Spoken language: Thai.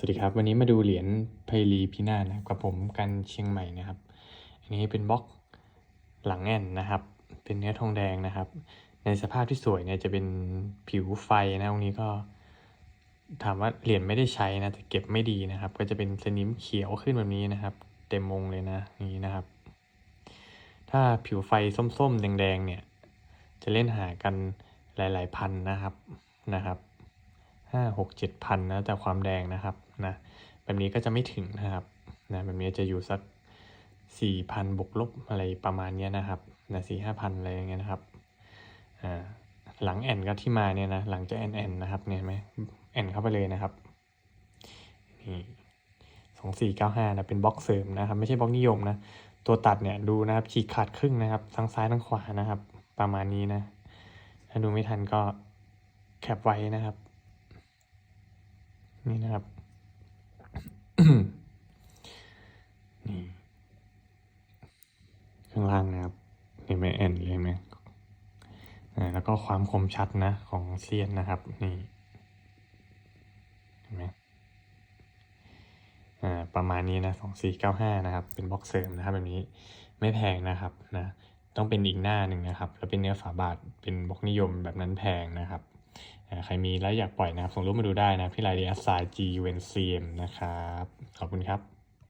สวัสดีครับ วันนี้มาดูเหรียญไพลีพินานะกับผมกันเชียงใหม่นะครับ อันนี้เป็นบล็อกหลังแอนนะครับ เป็นเนื้อทองแดงนะครับ ในสภาพที่สวยเนี่ยจะเป็นผิวไฟนะตรงนี้ก็ ถามว่าเหรียญไม่ได้ใช้นะแต่เก็บไม่ดีนะครับ ก็จะเป็นสนิมเขียวขึ้นแบบนี้นะครับ เต็มมงเลยนะนี้นะครับ ถ้าผิวไฟส้มๆแดงๆเนี่ย จะเล่นหากันหลาย ๆ พันนะครับนะครับ ห้าหกเจ็ดพันนะแต่ความแดงนะครับนะแบบนี้ก็จะไม่ถึงนะครับนะแบบนี้จะอยู่สักสี่พันบวกลบอะไรประมาณนี้นะครับนะสี่ห้าพันอะไรอย่างเงี้ยนะครับอ่าหลังแอนก็ที่มาเนี่ยนะหลังจะแอนแอนนะครับเนี่ยเห็นไหมแอนเข้าไปเลยนะครับนี่สองสี่เก้าห้านะเป็นบล็อกเสริมนะครับ ไม่ใช่บล็อกนิยมนะตัวตัดเนี่ยดูนะครับฉีกขาดครึ่งนะครับทั้งซ้ายทั้งขวานะครับ ประมาณนี้นะ ถ้าดูไม่ทันก็แคปไว้นะครับ นี่นะครับนี่ข้างล่างนะครับเห็นไหมแอนเลยไหมอ่าแล้วก็ความคมชัดนะของเซียนนะครับ นี่เห็นไหมอ่าประมาณนี้นะสองสี่เก้าห้านะครับ เป็นบล็อกเสริมนะครับ แบบนี้ไม่แพงนะครับนะ ต้องเป็นอีกหน้าหนึ่งนะครับ แล้วเป็นเนื้อฝาบาทเป็นบล็อกนิยมแบบนั้นแพงนะครับ ใครมีแล้วอยากปล่อยนะครับ ส่งรูปมาดูได้นะพี่ไลเดียสาย G U N C M นะครับ ขอบคุณครับ